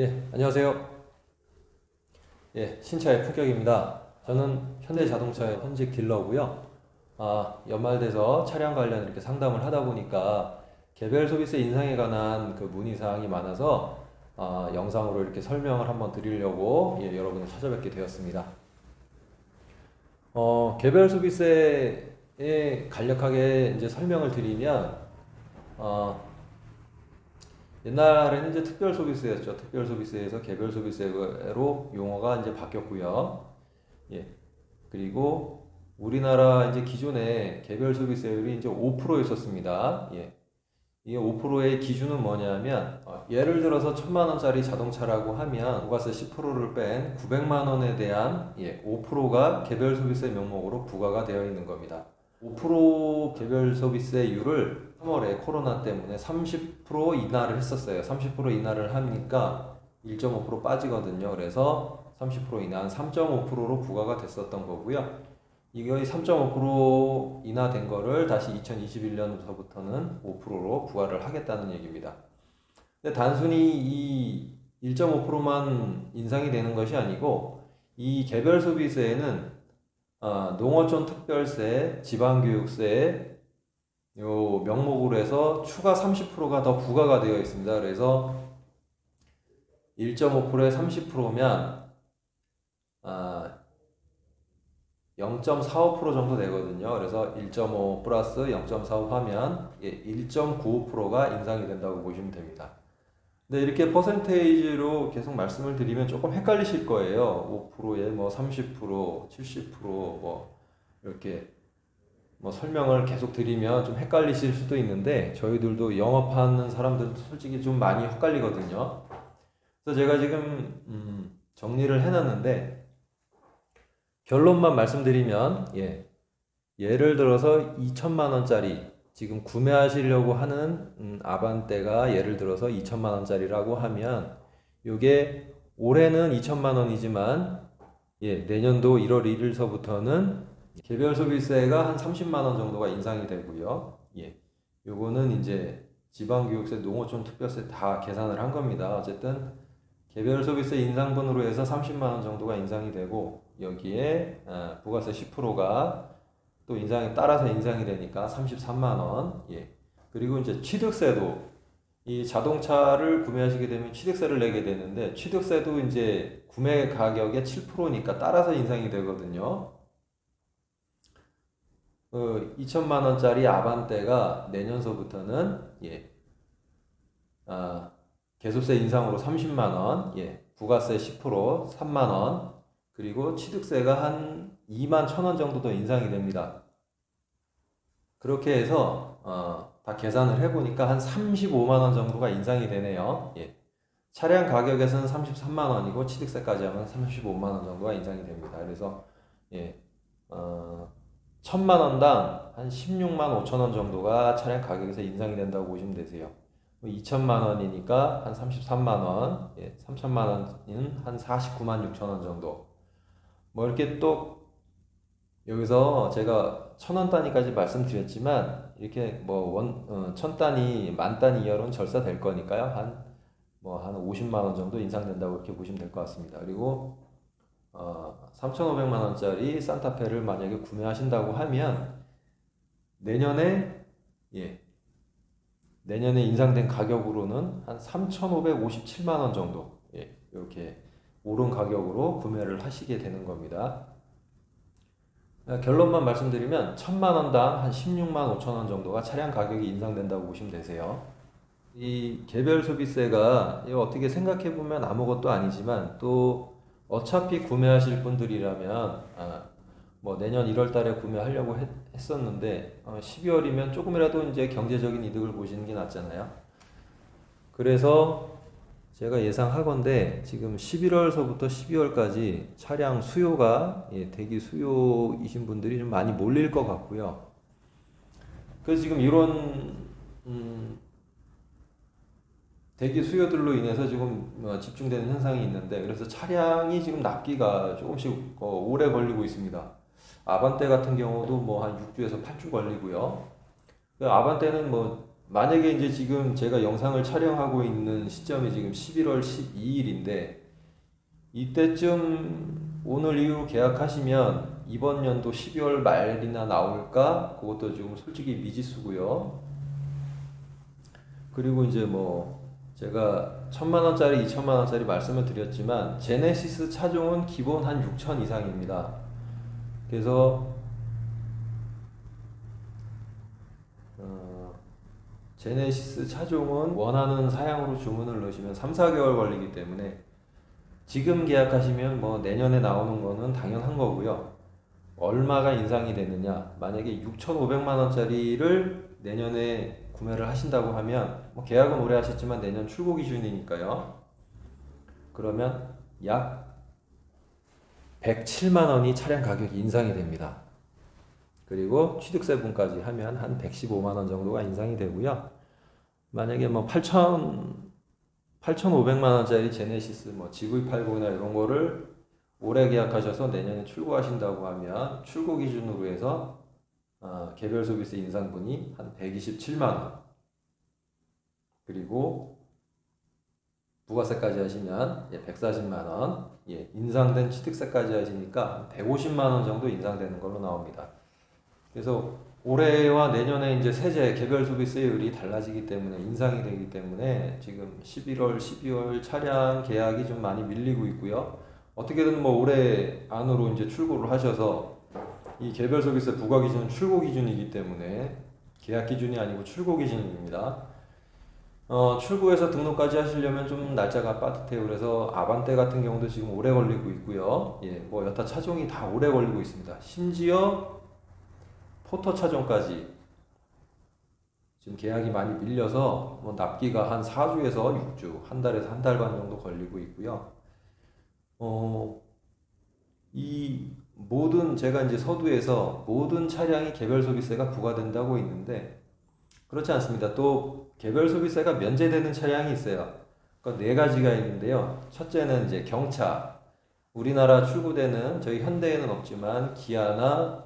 예, 안녕하세요. 예, 신차의 품격입니다. 저는 현대자동차의 현직 딜러고요. 아, 연말 돼서 차량 관련 이렇게 상담을 하다 보니까 개별 소비세 인상에 관한 그 문의 사항이 많아서 아, 영상으로 이렇게 설명을 한번 드리려고 예, 여러분을 찾아뵙게 되었습니다. 어, 개별 소비세에 간략하게 이제 설명을 드리면 어, 옛날에는 이제 특별 소비세였죠. 특별 소비세에서 개별 소비세로 용어가 이제 바뀌었고요. 예. 그리고 우리나라 이제 기존에 개별 소비세율이 이제 5%였었습니다. 예. 이게 5%의 기준은 뭐냐면 어, 예를 들어서 천만 원짜리 자동차라고 하면 부가세 10%를 뺀 900만 원에 대한 예, 5%가 개별 소비세 명목으로 부과가 되어 있는 겁니다. 5% 개별 소비세율을 3월에 코로나 때문에 30% 인하를 했었어요. 30% 인하를 하니까 1.5% 빠지거든요. 그래서 30% 인하 한 3.5%로 부과가 됐었던 거고요. 이거의 3.5% 인하된 거를 다시 2021년부터는 5%로 부과를 하겠다는 얘기입니다. 근데 단순히 이 1.5%만 인상이 되는 것이 아니고 이 개별 소비세에는 어, 농어촌 특별세, 지방교육세 요 명목으로 해서 추가 30%가 더 부과가 되어 있습니다. 그래서 1.5%에 30%면 아, 0.45% 정도 되거든요. 그래서 1.5 플러스 0.45 하면 1.95%가 인상이 된다고 보시면 됩니다. 근데 이렇게 퍼센테이지로 계속 말씀을 드리면 조금 헷갈리실 거예요. 5%에 뭐 30%, 70%뭐 이렇게 뭐 설명을 계속 드리면 좀 헷갈리실 수도 있는데 저희들도 영업하는 사람들은 솔직히 좀 많이 헷갈리거든요. 그래서 제가 지금 음, 정리를 해놨는데 결론만 말씀드리면 예 예를 들어서 2천만 원짜리 지금 구매하시려고 하는 음, 아반떼가 예를 들어서 2천만 원짜리라고 하면 이게 올해는 2천만 원이지만 예 내년도 1월 1일서부터는 개별 소비세가 한 30만 원 정도가 인상이 되고요. 예. 요거는 이제 지방교육세, 농어촌 특별세 다 계산을 한 겁니다. 어쨌든 개별 소비세 인상분으로 해서 30만 원 정도가 인상이 되고 여기에 어, 부가세 10%가 또 인상에 따라서 인상이 되니까 33만 원. 예. 그리고 이제 취득세도 이 자동차를 구매하시게 되면 취득세를 내게 되는데 취득세도 이제 구매 가격의 7%니까 따라서 인상이 되거든요. 어, 2천만 원짜리 아반떼가 내년서부터는 예, 아, 개소세 인상으로 30만 원, 예, 부가세 10% 3만 원, 그리고 취득세가 한 2만 천원 정도 더 인상이 됩니다. 그렇게 해서 어, 다 계산을 해보니까 한 35만 원 정도가 인상이 되네요. 예. 차량 가격에서는 33만 원이고 취득세까지 하면 35만 원 정도가 인상이 됩니다. 그래서 예, 어, 천만 원당 한 16만 5천 원 정도가 차량 가격에서 인상이 된다고 보시면 되세요. 2천만 원이니까 한 33만 원, 예, 3천만 원은 한 49만 6천 원 정도. 뭐 이렇게 또 여기서 제가 천 원 단위까지 말씀드렸지만 이렇게 뭐원 어, 천 단위, 만 단위 이하로는 절사될 거니까요. 한뭐 한 50만 원 정도 인상된다고 이렇게 보시면 될 것 같습니다. 그리고 어, 3,500만 원짜리 산타페를 만약에 구매하신다고 하면 내년에 예 내년에 인상된 가격으로는 한 3,557만 원 정도 예 이렇게 오른 가격으로 구매를 하시게 되는 겁니다. 아, 결론만 말씀드리면 1천만 원당 한 16만 5천 원 정도가 차량 가격이 인상된다고 보시면 되세요. 이 개별 소비세가 어떻게 생각해 보면 아무것도 아니지만 또 어차피 구매하실 분들이라면 아, 뭐 내년 1월 달에 구매하려고 했, 었는데 어, 12월이면 조금이라도 이제 경제적인 이득을 보시는 게 낫잖아요. 그래서 제가 예상하건데 지금 11월서부터 12월까지 차량 수요가 예, 대기 수요이신 분들이 좀 많이 몰릴 것 같고요. 그래서 지금 이런 음, 대기 수요들로 인해서 지금 어, 집중되는 현상이 있는데 그래서 차량이 지금 납기가 조금씩 어, 오래 걸리고 있습니다. 아반떼 같은 경우도 뭐 한 6주에서 8주 걸리고요. 그 아반떼는 뭐 만약에 이제 지금 제가 영상을 촬영하고 있는 시점이 지금 11월 12일인데 이때쯤 오늘 이후 계약하시면 이번 연도 12월 말이나 나올까? 그것도 지금 솔직히 미지수고요. 그리고 이제 뭐 제가 천만 원짜리, 이천만 원짜리 말씀을 드렸지만 제네시스 차종은 기본 한 6천 이상입니다. 그래서 어, 제네시스 차종은 원하는 사양으로 주문을 넣으시면 3, 4개월 걸리기 때문에 지금 계약하시면 뭐 내년에 나오는 거는 당연한 거고요. 얼마가 인상이 되느냐? 만약에 6,500만 원짜리를 내년에 구매를 하신다고 하면 뭐 계약은 오래 하셨지만 내년 출고 기준이니까요. 그러면 약 107만 원이 차량 가격이 인상이 됩니다. 그리고 취득세분까지 하면 한 115만 원 정도가 인상이 되고요. 만약에 뭐 8천 8,500만 원짜리 제네시스 뭐 GV80이나 이런 거를 올해 계약하셔서 내년에 출고하신다고 하면 출고 기준으로 해서 어, 개별 서비스 인상분이 한 127만 원. 그리고 부가세까지 하시면 예, 140만 원. 예, 인상된 취득세까지 하시니까 150만 원 정도 인상되는 걸로 나옵니다. 그래서 올해와 내년에 이제 세제 개별 소비세율이 달라지기 때문에 인상이 되기 때문에 지금 11월, 12월 차량 계약이 좀 많이 밀리고 있고요. 어떻게든 뭐 올해 안으로 이제 출고를 하셔서 이 개별 서비스 부과 기준은 출고 기준이기 때문에 계약 기준이 아니고 출고 기준입니다. 어, 출고해서 등록까지 하시려면 좀 날짜가 빠듯해요. 그래서 아반떼 같은 경우도 지금 오래 걸리고 있고요. 예, 뭐 여타 차종이 다 오래 걸리고 있습니다. 심지어 포터 차종까지 지금 계약이 많이 밀려서 뭐 납기가 한 4주에서 6주, 한 달에서 한 달 반 정도 걸리고 있고요. 어, 이 모든 제가 이제 서두에서 모든 차량이 개별 소비세가 부과된다고 있는데 그렇지 않습니다. 또 개별 소비세가 면제되는 차량이 있어요. 그러니까 네 가지가 있는데요. 첫째는 이제 경차. 우리나라 출고되는 저희 현대에는 없지만 기아나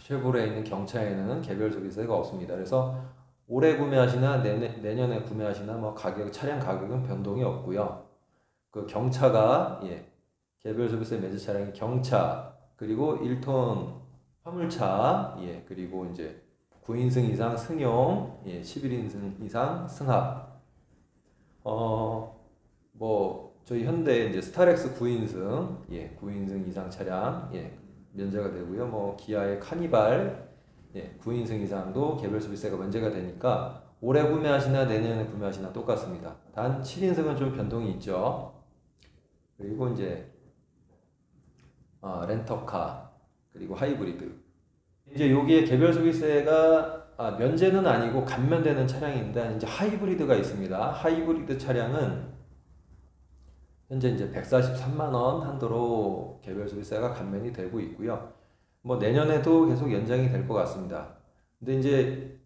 쉐보레에 있는 경차에는 개별 소비세가 없습니다. 그래서 올해 구매하시나 내년, 내년에 구매하시나 뭐 가격 차량 가격은 변동이 없고요. 그 경차가 예, 개별 소비세 매제 차량이 경차 그리고 1톤 화물차 예 그리고 이제 9인승 이상 승용 예 11인승 이상 승합. 어뭐 저희 현대 이제 스타렉스 9인승 예 9인승 이상 차량 예 면제가 되고요. 뭐 기아의 카니발 예 9인승 이상도 개별 소비세가 면제가 되니까 올해 구매하시나 내년에 구매하시나 똑같습니다. 단 7인승은 좀 변동이 있죠. 그리고 이제 어, 렌터카 그리고 하이브리드 이제 여기에 개별 소비세가 아, 면제는 아니고 감면되는 차량인데 이제 하이브리드가 있습니다. 하이브리드 차량은 현재 이제 143만 원 한도로 개별 소비세가 감면이 되고 있고요. 뭐 내년에도 계속 연장이 될 것 같습니다. 근데 이제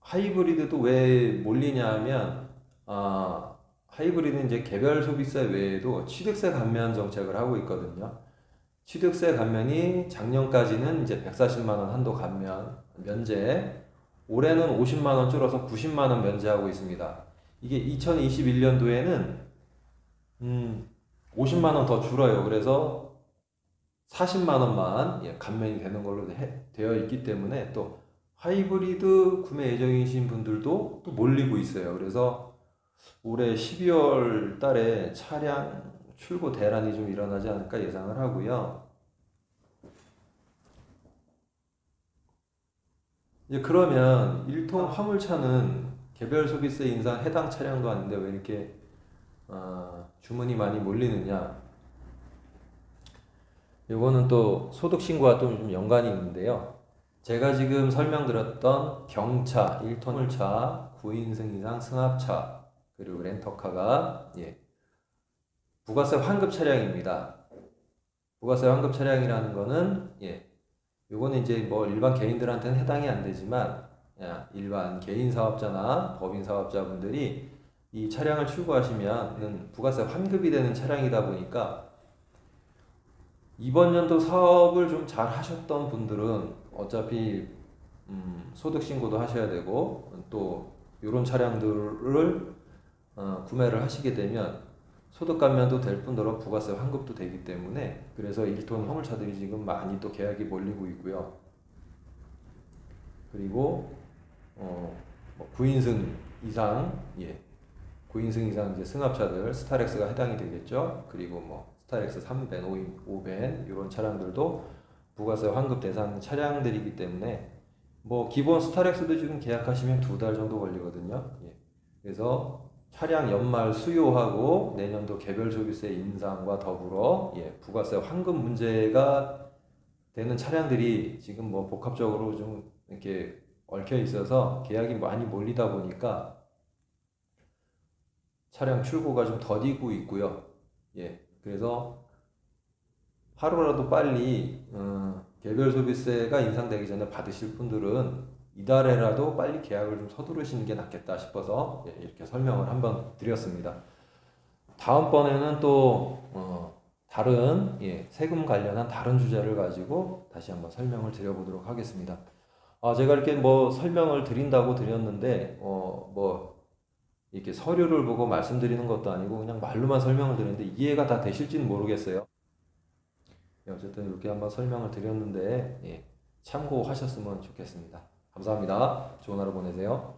하이브리드도 왜 몰리냐 하면 아, 하이브리드는 이제 개별 소비세 외에도 취득세 감면 정책을 하고 있거든요. 취득세 감면이 작년까지는 이제 140만 원 한도 감면 면제, 올해는 50만 원 줄어서 90만 원 면제하고 있습니다. 이게 2021년도에는 음, 50만 원 더 줄어요. 그래서 40만 원만 예, 감면이 되는 걸로 해, 되어 있기 때문에 또 하이브리드 구매 예정이신 분들도 또 몰리고 있어요. 그래서 올해 12월 달에 차량 출고 대란이 좀 일어나지 않을까 예상을 하고요. 이제 그러면 1톤 화물차는 개별 소비세 인상 해당 차량도 아닌데 왜 이렇게 어, 주문이 많이 몰리느냐? 이거는 또 소득 신고와 좀 연관이 있는데요. 제가 지금 설명드렸던 경차, 1톤 화물차, 9인승 이상 승합차, 그리고 렌터카가 예, 부가세 환급 차량입니다. 부가세 환급 차량이라는 거는 예, 요거는 이제 뭐 일반 개인들한테는 해당이 안 되지만 야, 일반 개인 사업자나 법인 사업자분들이 이 차량을 출고하시면 부가세 환급이 되는 차량이다 보니까 이번 연도 사업을 좀 잘 하셨던 분들은 어차피 음, 소득 신고도 하셔야 되고 또 이런 차량들을 어, 구매를 하시게 되면 소득 감면도 될 뿐더러 부가세 환급도 되기 때문에 그래서 1톤 화물차들이 지금 많이 또 계약이 몰리고 있고요. 그리고 어, 뭐 9인승 이상 예 9인승 이상 이제 승합차들 스타렉스가 해당이 되겠죠. 그리고 뭐 스타렉스 3벤, 5인, 5벤 이런 차량들도 부가세 환급 대상 차량들이기 때문에 뭐 기본 스타렉스도 지금 계약하시면 두 달 정도 걸리거든요. 예. 그래서 차량 연말 수요하고 내년도 개별 소비세 인상과 더불어 예, 부가세 환급 문제가 되는 차량들이 지금 뭐 복합적으로 좀 이렇게 얽혀 있어서 계약이 많이 몰리다 보니까 차량 출고가 좀 더디고 있고요. 예, 그래서 하루라도 빨리 어, 개별 소비세가 인상되기 전에 받으실 분들은 이달에라도 빨리 계약을 좀 서두르시는 게 낫겠다 싶어서 예, 이렇게 설명을 한번 드렸습니다. 다음번에는 또 어, 다른 예, 세금 관련한 다른 주제를 가지고 다시 한번 설명을 드려보도록 하겠습니다. 아, 제가 이렇게 뭐 설명을 드린다고 드렸는데 어, 뭐 이렇게 서류를 보고 말씀드리는 것도 아니고 그냥 말로만 설명을 드리는데 이해가 다 되실지는 모르겠어요. 예, 어쨌든 이렇게 한번 설명을 드렸는데 예, 참고하셨으면 좋겠습니다. 감사합니다. 좋은 하루 보내세요.